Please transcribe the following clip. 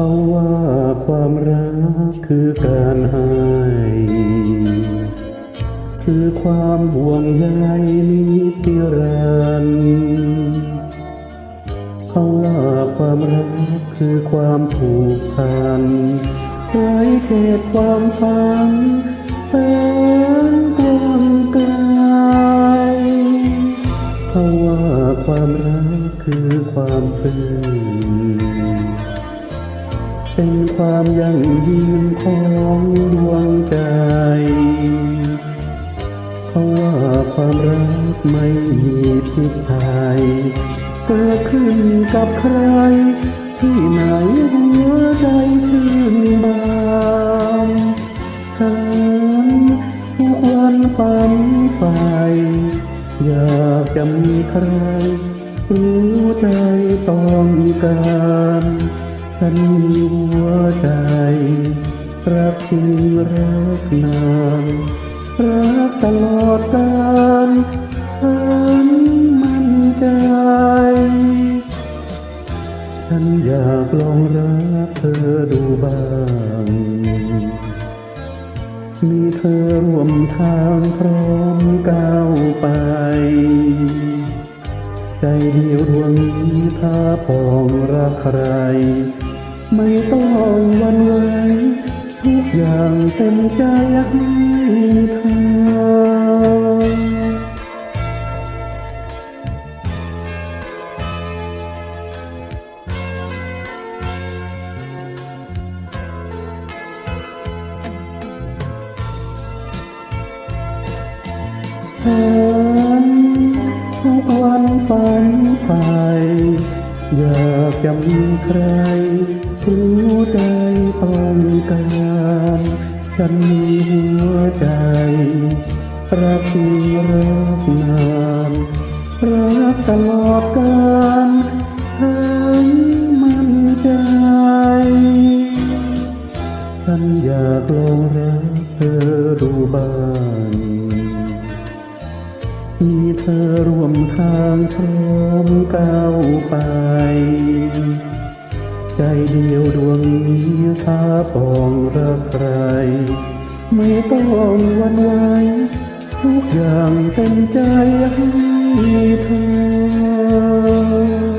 เขาว่าความรักคือการให้คือความห่วงใยนิรันดร์เขาว่าความรักคือความผูกพันไร้เขตความฝันแสนกว้างไกลเขาว่าความรักคือความปลื้ม เป็นความยั่งยืนของดวงใจเขาว่าความรักไม่มีพิษภัยเกิดขึ้นกับใคร ที่ไหนหัวใจชื่นบานฉันทุกวันฝันใฝ่อยากจะมีใครรู้ใจต้องการ ฉันมีหัวใจรักจริงรักนานรักตลอดกาลฉันมั่นใจ ฉันอยากลองรักเธอดูบ้าง มีเธอร่วมทางพร้อมก้า ใจเดียวดวงนี้ถ้าปองรักใคร ไม่ต้องหวันไหวทุกอย่างเต็มใจให้เธอฉันทุกวัน ฝันใฝ่อยากจะมีใคร รู้ใจต้องการฉันมีหัวใจรักจริงรักนานรักตลอดกาลฉันมั่นใจฉันอยากลองรักเธอดูบ้าง มีเธอร่วมทางพร้อมก้าวไป ใจเดียวดวงนี้ถ้าปองรักใคร ไม่ต้องวันไหวทุกอย่างเต็มใจให้เธอ